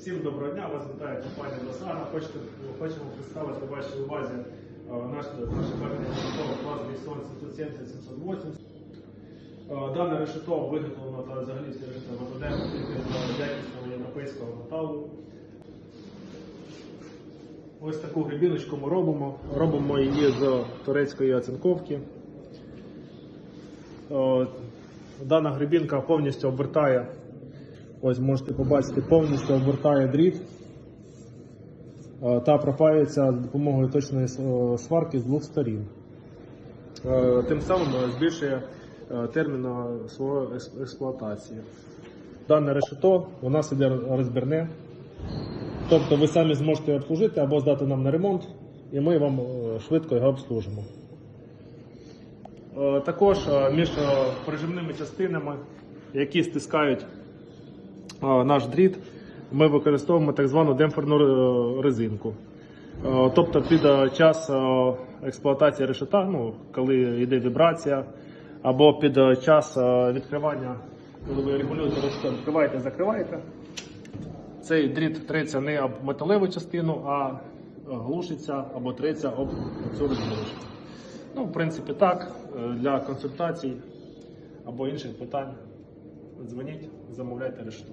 Всім доброго дня, вас вітає компанія Досара. Хочемо представити вашій увазі е, наш, наше пам'ятне решето клас Бейсон 770-780. Е, Дане решето виготовлено та взагалі всі решета виглядаємо тільки з якісного європейського металу. Ось таку грибіночку ми робимо. Робимо її з турецької оцинковки. Е, Дана грибінка повністю обертає, ось можете побачити, повністю обертає дріт е, та пропаюється за допомогою точної е, сварки з двох сторін. Е, Тим самим збільшує термін ес- експлуатації. Дане решето у нас іде розбірне. Тобто ви самі зможете обслужити або здати нам на ремонт, і ми вам швидко його обслужимо. Також між прижимними частинами, які стискають наш дріт, ми використовуємо так звану демпферну е, резинку. Е, Тобто під е, час експлуатації решета, ну, коли йде вібрація, або під час відкривання, коли ви регулюєте решето, відкриваєте, закриваєте, цей дріт треться не об металеву частину, а глушиться або треться об цю резиночку. Ну, в принципі, так. Для консультацій або інших питань дзвоніть, замовляйте решето.